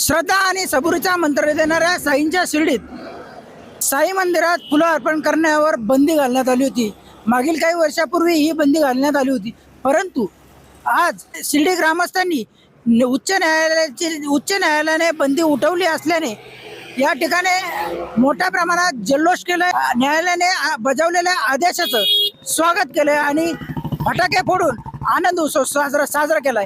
श्रद्धा आणि सबुरीचा मंत्र देणाऱ्या साईंच्या शिर्डीत साई मंदिरात फुलं अर्पण करण्यावर बंदी घालण्यात आली होती. मागील काही वर्षापूर्वी ही बंदी घालण्यात आली होती. परंतु आज शिर्डी ग्रामस्थांनी उच्च न्यायालयाची उच्च न्यायालयाने बंदी उठवली असल्याने या ठिकाणी मोठ्या प्रमाणात जल्लोष केलाय. न्यायालयाने आ- बजावलेल्या आदेशाचं स्वागत केलंय आणि फटाके फोडून आनंद उत्सव साजरा साजरा केलाय.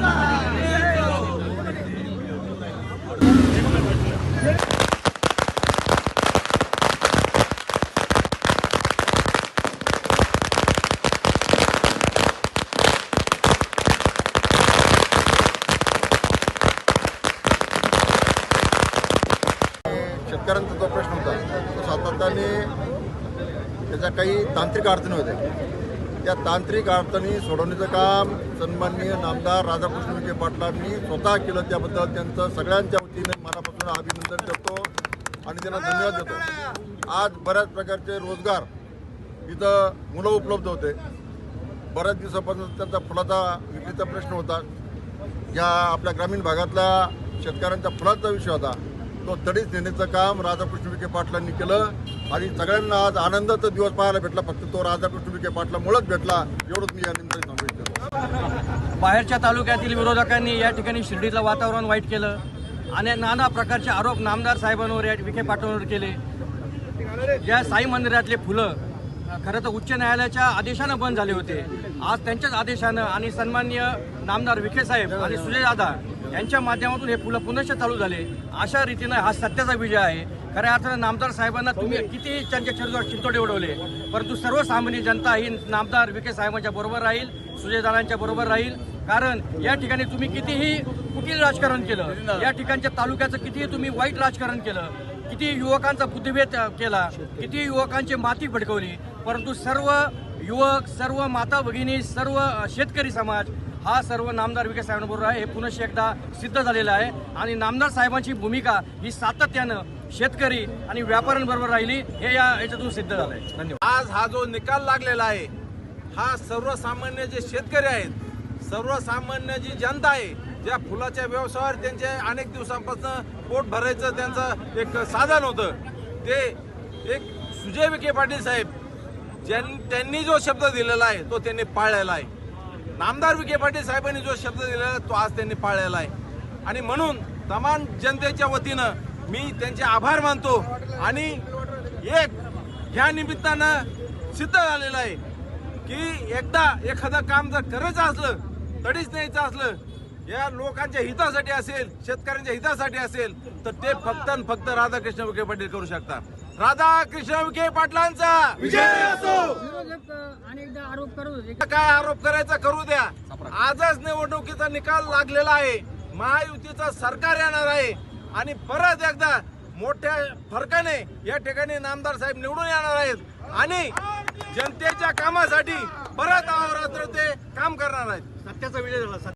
Thank you. शेतकऱ्यांचा जो प्रश्न होता तो सातत्याने त्याच्या काही तांत्रिक अडचणी होत्या. त्या तांत्रिक अडचणी सोडवण्याचं काम सन्माननीय नामदार राधाकृष्ण विखे पाटलांनी स्वतः केलं. त्याबद्दल त्यांचं सगळ्यांच्या वतीने मनापासून अभिनंदन करतो आणि त्यांना धन्यवाद देतो. आज बऱ्याच प्रकारचे रोजगार इथं मुलं उपलब्ध होते. बऱ्याच दिवसापासून त्यांचा फुलाचा विक्रीचा प्रश्न होता. या आपल्या ग्रामीण भागातल्या शेतकऱ्यांचा फुलाचा विषय होता. तो तडीच नेण्याचं काम राधाकृष्ण विखे पाटलांनी केलं. आणि सगळ्यांना आज आनंदाचा दिवस पाहायला भेटला. फक्त तो राधाकृष्ण विखे पाटलामुळेच भेटला. एवढंच मी या निमित्ताने सांगू इच्छितो. बाहेरच्या तालुक्यातील विरोधकांनी या ठिकाणी शिर्डीचं वातावरण वाईट केलं. आणि नाना प्रकारचे आरोप नामदार साहेबांवर या विखे पाटलांवर केले. या साई मंदिरातले फुलं खरं तर उच्च न्यायालयाच्या आदेशानं बंद झाले होते. आज त्यांच्याच आदेशानं आणि सन्माननीय नामदार विखे साहेब आणि सुजय दादा यांच्या माध्यमातून हे फुलं पुनश्च चालू झाले. अशा रीतीनं हा सत्याचा विजय आहे. खऱ्या अर्थानं नामदार साहेबांना तुम्ही किती त्यांच्या चिंतोडे उडवले परंतु सर्वसामान्य जनता ही नामदार विखे साहेबांच्या बरोबर राहील सुजय दादांच्या बरोबर राहील. कारण या ठिकाणी तुम्ही कितीही कुटील राजकारण केलं या ठिकाणच्या तालुक्याचं कितीही तुम्ही वाईट राजकारण केलं किती युवकांचा बुद्धिभेद केला किती युवकांची माती फडकवली परंतु सर्व युवक सर्व माता भगिनी सर्व शेतकरी समाज हा सर्व नामदार विकास साहेबांबरोबर आहे हे पुनश्च एकदा सिद्ध झालेलं आहे. आणि नामदार साहेबांची भूमिका ही सातत्यानं शेतकरी आणि व्यापाऱ्यांबरोबर राहिली हे या याच्यातून सिद्ध झालं आहे धन्यवाद. आज हा जो निकाल लागलेला आहे हा सर्वसामान्य जे शेतकरी आहेत सर्वसामान्य जी जनता आहे ज्या फुलाच्या व्यवसायावर त्यांचे अनेक दिवसांपासून पोट भरायचं त्यांचं एक साधन होतं. ते एक सुजय विखे पाटील साहेब ज्यां त्यांनी जो शब्द दिलेला आहे तो त्यांनी पाळलेला आहे. नामदार विखे पाटील साहेबांनी जो शब्द दिलेला तो आज त्यांनी पाळलेला आहे. आणि म्हणून तमाम जनतेच्या वतीनं मी त्यांचे आभार मानतो आणि एक ह्या निमित्तानं सिद्ध झालेलं आहे की एकदा एखादं काम जर करायचं असलं तडीच न्यायचं असलं या लोकांच्या हितासाठी असेल शेतकऱ्यांच्या हितासाठी असेल तर ते फक्त आणि फक्त राधाकृष्ण विखे पाटील करू शकतात. राधाकृष्ण विखे पाटलांचा! विजय असो! अनेकदा आरोप करत होते काय आरोप करायचा करू द्या. आजच निवडणुकीचा निकाल लागलेला आहे. महायुतीचं सरकार येणार आहे. आणि परत एकदा मोठ्या फरकाने या ठिकाणी नामदार साहेब निवडून येणार आहेत. आणि जनतेच्या कामासाठी परत अहोरात्र ते काम करणार आहेत. सत्याचा विजय झाला.